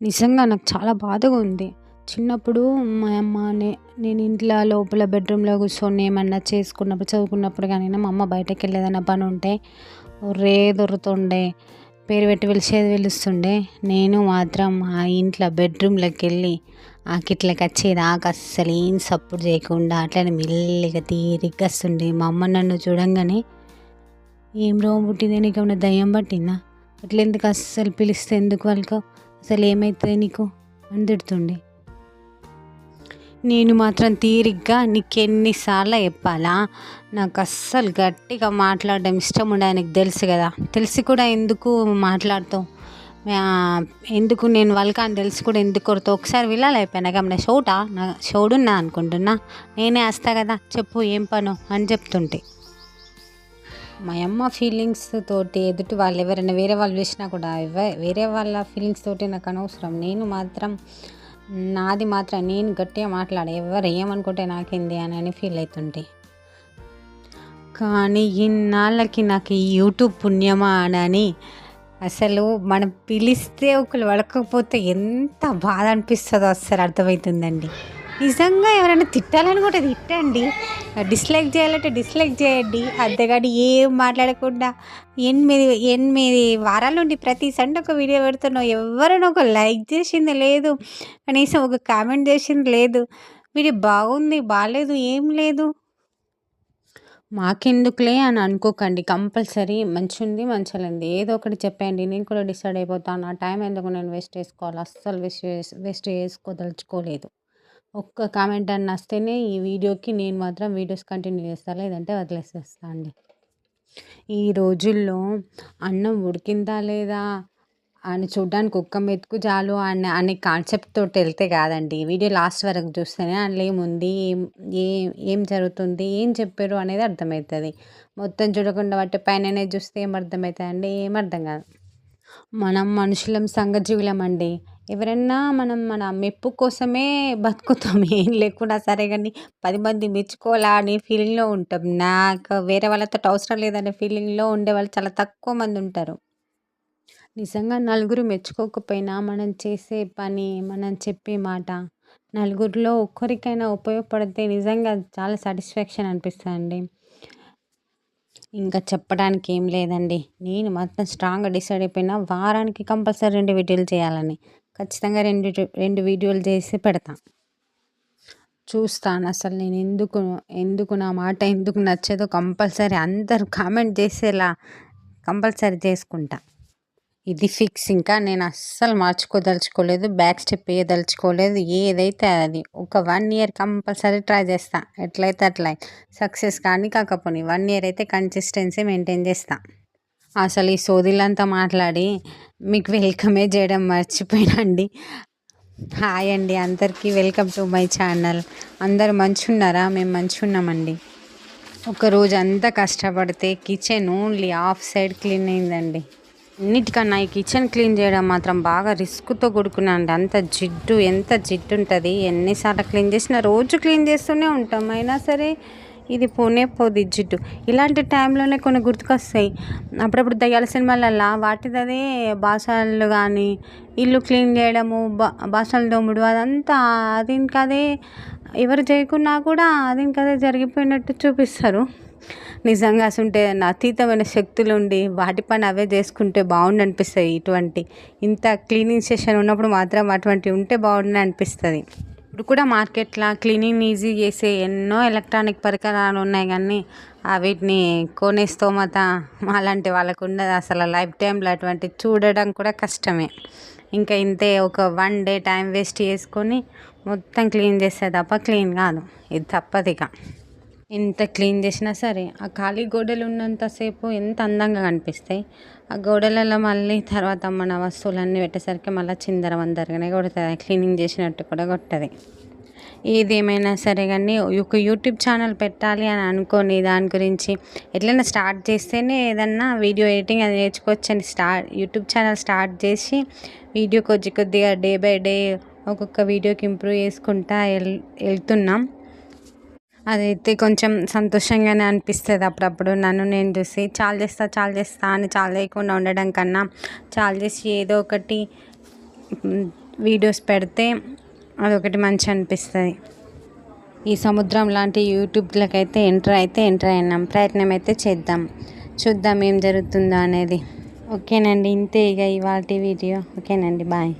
నిజంగా నాకు చాలా బాధగా ఉంది. చిన్నప్పుడు మా అమ్మ నేను ఇంట్లో లోపల బెడ్రూమ్లో కూర్చొని ఏమన్నా చేసుకున్నప్పుడు చదువుకున్నప్పుడు కానీ మా అమ్మ బయటకు వెళ్ళి పని ఉంటే ఒరే దొరుకుతుండే పేరు పెట్టి పిలిచేది పిలుస్తుండే. నేను మాత్రం ఆ ఇంట్లో బెడ్రూమ్లోకి వెళ్ళి ఆ కిట్లకి వచ్చేదాకా అస్సలు ఏం సపోర్ట్ చేయకుండా అట్లనే మెల్లిగా తీరిగ్గా వస్తుండే మా అమ్మ నన్ను చూడంగానే ఏం రోగం పుట్టిందే నీకు ఏమైనా దయ్యం పట్టిందా? అట్లా ఎందుకు అస్సలు పిలిస్తే ఎందుకు వాళ్ళకు? అసలు ఏమైతే నీకు అని తిడుతుండే నేను మాత్రం తీరిగ్గా నీకు ఎన్నిసార్లు చెప్పాలా? నాకు అస్సలు గట్టిగా మాట్లాడడం ఇష్టం ఉండదు ఆయనకు తెలుసు కదా. తెలిసి కూడా ఎందుకు మాట్లాడుతావు? ఎందుకు నేను వాళ్ళకి అని తెలిసి కూడా ఎందుకు కొడతావు? ఒకసారి విలాలి అయిపోయినా? గమన షోటా? నా షోడున్నా అనుకుంటున్నా? నేనే వస్తా కదా చెప్పు ఏం పను అని చెప్తుంటే. మా అమ్మ ఫీలింగ్స్ తోటి ఎదుటి వాళ్ళు ఎవరైనా వేరే వాళ్ళు చేసినా కూడా వేరే వాళ్ళ ఫీలింగ్స్ తోటి నాకు అనవసరం. నేను మాత్రం నాది మాత్రం నేను గట్టిగా మాట్లాడే ఎవరు ఏమనుకుంటే నాకేంది అని అని ఫీల్ అవుతుంటే కానీ ఇన్నాళ్ళకి నాకు ఈ యూట్యూబ్ పుణ్యమా అని అసలు మనం పిలిస్తే ఒకరు వడకపోతే ఎంత బాధ అనిపిస్తుందో అసలు అర్థమవుతుందండి నిజంగా ఎవరైనా తిట్టాలనుకుంటే తిట్టండి. డిస్లైక్ చేయాలంటే డిస్లైక్ చేయండి. అంతేగాని ఏం మాట్లాడకుండా ఎనిమిది ఎనిమిది వారాల నుండి ప్రతి సండే ఒక వీడియో పెడుతున్నావు ఎవరైనా ఒక లైక్ చేసింది లేదు. కనీసం ఒక కామెంట్ చేసింది లేదు. వీడియో బాగుంది బాగాలేదు ఏం లేదు. మాకెందుకులే అని అనుకోకండి. కంపల్సరీ మంచి ఉంది మంచిగా లేదు ఏదో ఒకటి చెప్పండి నేను కూడా డిసైడ్ అయిపోతాను. ఆ టైం ఎందుకు నేను వేస్ట్ చేసుకోవాలి? అస్సలు వేస్ట్ వేస్ట్ చేసుకోదలుచుకోలేదు. ఒక్క కామెంట్ అన్న వస్తేనే ఈ వీడియోకి నేను మాత్రం వీడియోస్ కంటిన్యూ చేస్తాను లేదంటే వదిలేసేస్తా అండి. ఈ రోజుల్లో అన్నం ఉడికిందా లేదా అని చూడడానికి ఒక్క మెతుకు చాలు అని అనే కాన్సెప్ట్ తోటి వెళ్తే కాదండి. వీడియో లాస్ట్ వరకు చూస్తేనే అందులో ఏముంది ఏం ఏం ఏం జరుగుతుంది ఏం చెప్పారు అనేది అర్థమవుతుంది. మొత్తం చూడకుండా వాటి పైననే చూస్తే ఏం అర్థమవుతుంది అండి ఏం అర్థం కాదు. మనం మనుషులం సంఘజీవులం అండి ఎవరన్నా మనం మన మెప్పు కోసమే బతుకుతాం. ఏం లేకుండా సరే కానీ పది మంది మెచ్చుకోవాలా అనే ఫీలింగ్లో ఉంటాం. నాకు వేరే వాళ్ళతో అవసరం లేదనే ఫీలింగ్లో ఉండేవాళ్ళు చాలా తక్కువ మంది ఉంటారు. నిజంగా నలుగురు మెచ్చుకోకపోయినా మనం చేసే పని మనం చెప్పే మాట నలుగురిలో ఒక్కరికైనా ఉపయోగపడితే నిజంగా చాలా సాటిస్ఫాక్షన్ అనిపిస్తుంది అండి ఇంకా చెప్పడానికి ఏం లేదండి. నేను మాత్రం స్ట్రాంగ్గా డిసైడ్ అయిపోయినా వారానికి కంపల్సరీ రెండు వీడియోలు చేయాలని. ఖచ్చితంగా రెండు రెండు వీడియోలు చేసి పెడతా. చూస్తాను అసలు నేను ఎందుకు ఎందుకు నా మాట ఎందుకు నచ్చదో కంపల్సరీ అందరూ కామెంట్ చేసేలా కంపల్సరీ చేసుకుంటా. ఇది ఫిక్స్ ఇంకా నేను అస్సలు మార్చుకోదలుచుకోలేదు బ్యాక్ స్టెప్ వేయదలుచుకోలేదు ఏదైతే అది. ఒక వన్ ఇయర్ కంపల్సరీ ట్రై చేస్తా. ఎట్లయితే అట్లా సక్సెస్ కానీ కాకపోని వన్ ఇయర్ అయితే కన్సిస్టెన్సీ మెయింటైన్ చేస్తా. అసలు ఈ సోదిలంతా మాట్లాడి మీకు వెల్కమే చేయడం మర్చిపోయినండి. హాయ్ అండి అందరికీ వెల్కమ్ టు మై ఛానల్ అందరు మంచున్నారా? మేము మంచున్నామండి. ఒక రోజు అంతా కష్టపడితే kitchen only half side clean అయిందండి. అన్నిటికన్నా ఈ కిచెన్ క్లీన్ చేయడం మాత్రం బాగా రిస్క్తో కూడుకున్నాండి అంత జిడ్డు ఎంత జిడ్డు ఉంటుంది ఎన్నిసార్లు క్లీన్ చేసినా రోజు క్లీన్ చేస్తూనే ఉంటాం. అయినా సరే ఇది పోనే పోది జిడ్డు. ఇలాంటి టైంలోనే కొన్ని గుర్తుకొస్తాయి. అప్పుడప్పుడు దయ్యాల సినిమాలల్లో వాటిదదే బాసాలు కానీ ఇల్లు క్లీన్ చేయడము బా బాసనలు దోముడు అదంతా అది ఇంకా అదే ఎవరు చేయకున్నా కూడా అది ఇంకా అదే జరిగిపోయినట్టు చూపిస్తారు. నిజంగా అసంటే అతీతమైన శక్తులు ఉండి వాటి పని అవే చేసుకుంటే బాగుండు అనిపిస్తుంది ఇటువంటి. ఇంత క్లీనింగ్ సెషన్ ఉన్నప్పుడు మాత్రం అటువంటి ఉంటే బాగుండు అనిపిస్తుంది ఇప్పుడు కూడా మార్కెట్లో క్లీనింగ్ ఈజీ చేసే ఎన్నో ఎలక్ట్రానిక్ పరికరాలు ఉన్నాయి కానీ వీటిని కొనే స్తోమత అలాంటి వాళ్ళకు ఉండదు. అసలు లైఫ్ టైంలో అటువంటి చూడడం కూడా కష్టమే. ఇంకా ఇంతే ఒక వన్ డే టైం వేస్ట్ చేసుకొని మొత్తం క్లీన్ చేస్తే తప్ప క్లీన్ కాదు. ఇది తప్పదిగా ఎంత క్లీన్ చేసినా సరే ఆ ఖాళీ గోడలు ఉన్నంతసేపు ఎంత అందంగా కనిపిస్తాయి. ఆ గోడలలో మళ్ళీ తర్వాత మన వస్తువులన్నీ పెట్టేసరికి మళ్ళీ చిందర వందరగానే కొడుతుంది. క్లీనింగ్ చేసినట్టు కూడా కొట్టది. ఏదేమైనా సరే కానీ ఒక యూట్యూబ్ ఛానల్ పెట్టాలి అని అనుకోని దాని గురించి ఎట్లైనా స్టార్ట్ చేస్తేనే ఏదన్నా వీడియో ఎడిటింగ్ అది నేర్చుకోవచ్చని స్టార్ట్ యూట్యూబ్ ఛానల్ స్టార్ట్ చేసి వీడియో కొద్ది కొద్దిగా డే బై డే ఒక్కొక్క వీడియోకి ఇంప్రూవ్ చేసుకుంటా వెల్ వెళ్తున్నాం. అదైతే కొంచెం సంతోషంగానే అనిపిస్తుంది అప్పుడప్పుడు. నన్ను నేను చూసి చాలు చేస్తా చాలు చేస్తా అని చాలు చేయకుండా ఉండడం కన్నా చాలు చేసి ఏదో ఒకటి వీడియోస్ పెడితే అదొకటి మంచి అనిపిస్తుంది. ఈ సముద్రం లాంటి యూట్యూబ్లకైతే ఎంటర్ అయితే ఎంటర్ అయినాం. ప్రయత్నం అయితే చేద్దాం. చూద్దాం ఏం జరుగుతుందో అనేది. ఓకేనండి ఇంతే ఇక ఇవాళ వీడియో. ఓకేనండి బాయ్.